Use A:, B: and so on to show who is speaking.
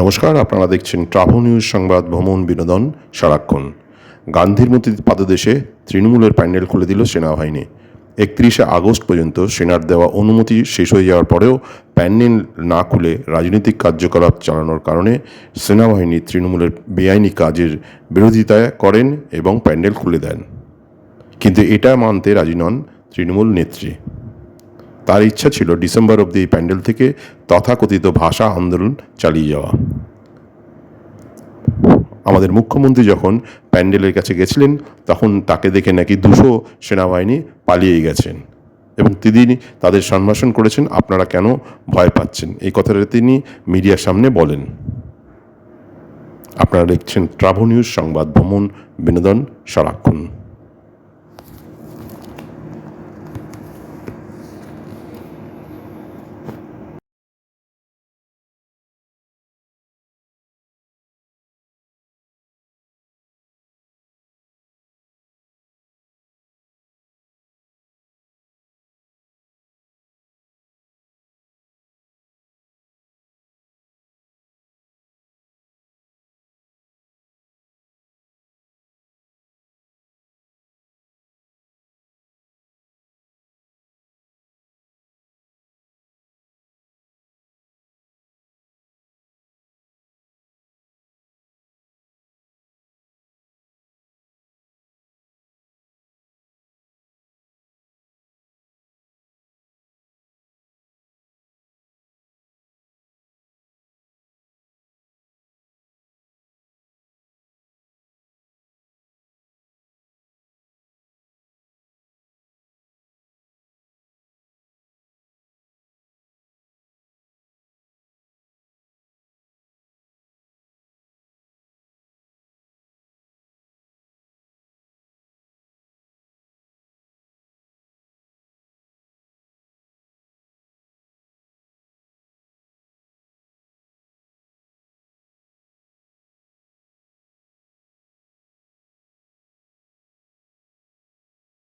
A: নমস্কার, আপনারা দেখছেন ট্রাভো নিউজ সংবাদ, ভ্রমণ বিনোদন, সারাক্ষণ। গান্ধীর মূর্তি পাদদেশে তৃণমূলের প্যান্ডেল খুলে দিল সেনাবাহিনী। একত্রিশে আগস্ট পর্যন্ত সেনার দেওয়া অনুমতি শেষ হয়ে যাওয়ার পরেও প্যান্ডেল না খুলে রাজনৈতিক কার্যকলাপ চালানোর কারণে সেনাবাহিনী তৃণমূলের বেআইনি কাজের বিরোধিতা করেন এবং প্যান্ডেল খুলে দেন। কিন্তু এটা মানতে রাজি নন তৃণমূল নেত্রী। তার ইচ্ছা ছিল ডিসেম্বর অবধি এই প্যান্ডেল থেকে তথাকথিত ভাষা আন্দোলন চালিয়ে যাওয়া। আমাদের মুখ্যমন্ত্রী যখন প্যান্ডেলের কাছে গেছিলেন, তখন তাকে দেখে নাকি দুশো সেনাবাহিনী পালিয়ে গেছেন এবং তিনি তাদের সম্ভাষণ করেছেন, আপনারা কেন ভয় পাচ্ছেন? এই কথাটা তিনি মিডিয়ার সামনে বলেন। আপনারা দেখছেন ট্রাভো নিউজ সংবাদ ভ্রমণ বিনোদন, সারাক্ষণ।